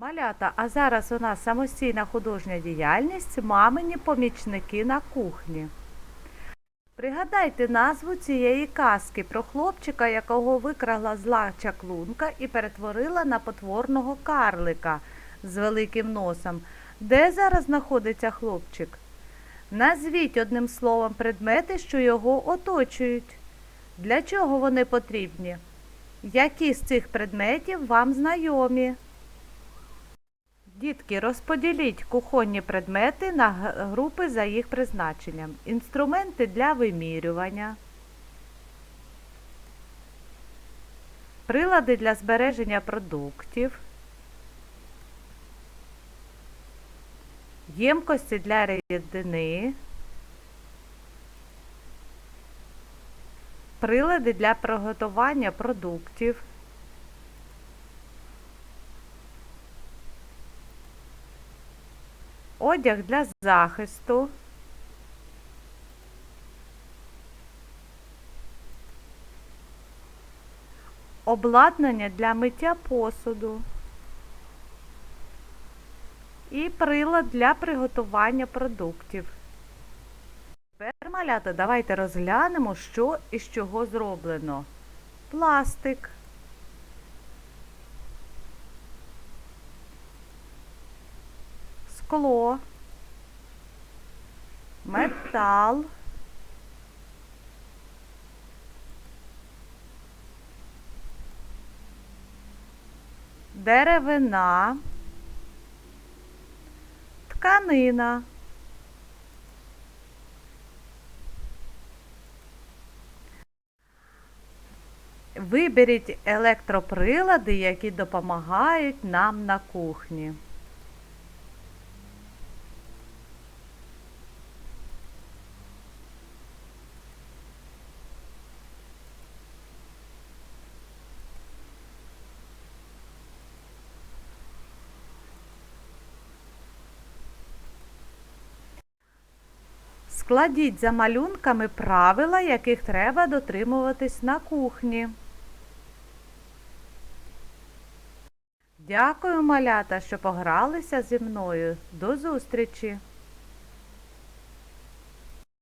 Малята, а зараз у нас самостійна художня діяльність мамині помічники на кухні. Пригадайте назву цієї казки про хлопчика, якого викрала зла чаклунка і перетворила на потворного карлика з великим носом. Де зараз знаходиться хлопчик? Назвіть одним словом предмети, що його оточують. Для чого вони потрібні? Які з цих предметів вам знайомі? Дітки, розподіліть кухонні предмети на групи за їх призначенням. Інструменти для вимірювання, прилади для збереження продуктів, ємкості для рідини, прилади для приготування продуктів. Одяг для захисту, обладнання для миття посуду і прилад для приготування продуктів. Тепер, малята, давайте розглянемо, що із чого зроблено. Пластик. Скло, метал, деревина, тканина. Виберіть електроприлади, які допомагають нам на кухні. Складіть за малюнками правила, яких треба дотримуватись на кухні. Дякую, малята, що погралися зі мною. До зустрічі!